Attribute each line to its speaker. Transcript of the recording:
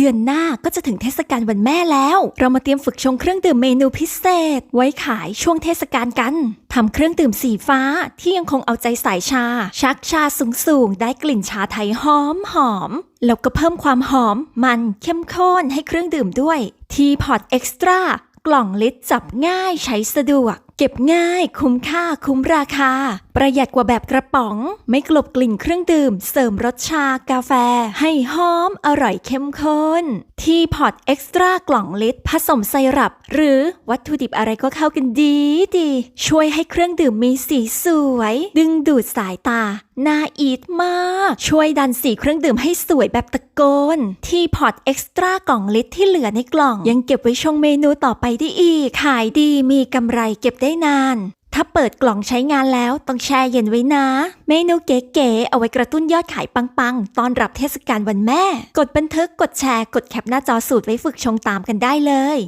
Speaker 1: ดือนหน้าก็จะถึงเทศกาลวันแม่แล้ว เรามาเตรียมฝึกชงเครื่องดื่มเมนูพิเศษ ไว้ขายช่วงเทศกาลกัน ทำเครื่องดื่มสีฟ้าที่ยังคงเอาใจสายชา ชักชาสูงๆ ได้กลิ่นชาไทยหอมหอมๆแล้วก็เพิ่มความหอมมันเข้มข้นให้เครื่องดื่มด้วย ทีพอตเอ็กซ์ตร้ากล่องลิตรจับง่ายใช้สะดวก เก็บง่าย คุ้มค่า คุ้มราคา ประหยัดกว่าแบบกระป๋อง ไม่กลบกลิ่นเครื่องดื่ม เสริมรสชากาแฟ ให้หอมอร่อยเข้มข้น ทีพอตเอ็กซ์ตร้ากล่องลิตรผสมไซรัป หรือวัตถุดิบอะไรก็เข้ากันดีดี ช่วยให้เครื่องดื่มมีสีสวย ดึงดูดสายตาน่าอีทมาก ช่วยดันสีเครื่องดื่มให้สวยแบบตะโกน ที่พอตเอ็กซ์ตร้ากล่องลิตรที่เหลือในกล่อง ยังเก็บไว้ชงเมนูต่อไปได้อีก ขายดีมีกำไรเก็บได้ได้นาน ถ้าเปิดกล่องใช้งานแล้วต้องแช่เย็นไว้นะ เมนูเก๋ๆเอาไว้กระตุ้นยอดขายปังๆ ตอนรับเทศกาลวันแม่ กดบันทึก กดแชร์ กดแคปหน้าจอสูตรไว้ฝึกชงตามกันได้เลย